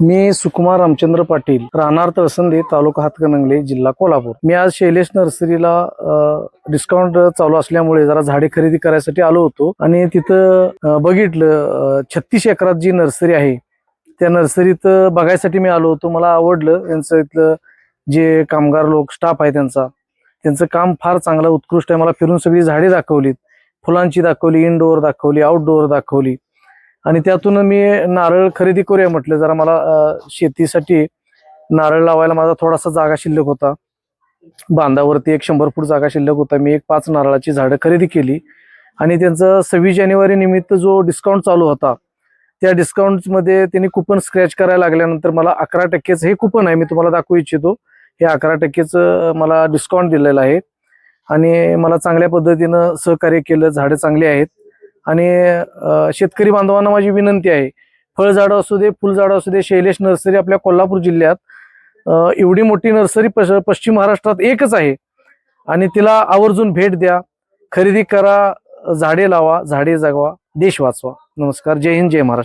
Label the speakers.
Speaker 1: मी सुकुमार रामचंद्र पाटील राहणार तळसंदे तालुका हातकणंगले जिल्हा कोल्हापूर. मी आज शैलेश नर्सरीला डिस्काउंट चालू असल्यामुळे जरा झाडे खरेदी करायसाठी आलो होतो आणि तिथं बघितलं छत्तीस एकरात जी नर्सरी आहे त्या नर्सरीत बघायसाठी मी आलो होतो. मला आवडलं यांचं इथलं जे कामगार लोक स्टाफ आहे त्यांचा त्यांचं काम फार चांगलं उत्कृष्ट आहे. मला फिरून सगळी झाडे दाखवलीत. फुलांची दाखवली इनडोअर दाखवली आउटडोअर दाखवली. आणि त्यातून मी नारळ खरेदी करूया म्हटलं. जरा मला शेतीसाठी नारळ लावायला माझा थोडासा जागा शिल्लक होता. बांधावरती एक शंभर फूट जागा शिल्लक होता. मी एक पाच नारळाची झाडं खरेदी केली. आणि त्यांचा सव्वीस जानेवारी निमित्त जो डिस्काउंट चालू होता त्या डिस्काउंटमध्ये त्यांनी कुपन स्क्रॅच करायला लागल्यानंतर मला अकरा टक्केच हे कुपन आहे मी तुम्हाला दाखवू इच्छितो. हे अकरा टक्केचं मला डिस्काउंट दिलेलं आहे. आणि मला चांगल्या पद्धतीनं सहकार्य केलं. झाडं चांगली आहेत. आणि शेतकरी बांधवांना माझी विनंती आहे फळझाडं असू दे फुलझाडं असू दे शैलेश नर्सरी आपल्या कोल्हापूर जिल्ह्यात एवढी मोठी नर्सरी पश- पश्चिम महाराष्ट्रात एकच आहे. आणि तिला आवर्जून भेट द्या खरेदी करा झाडे लावा झाडे जगवा देश वाचवा. नमस्कार जय हिंद जय महाराष्ट्र.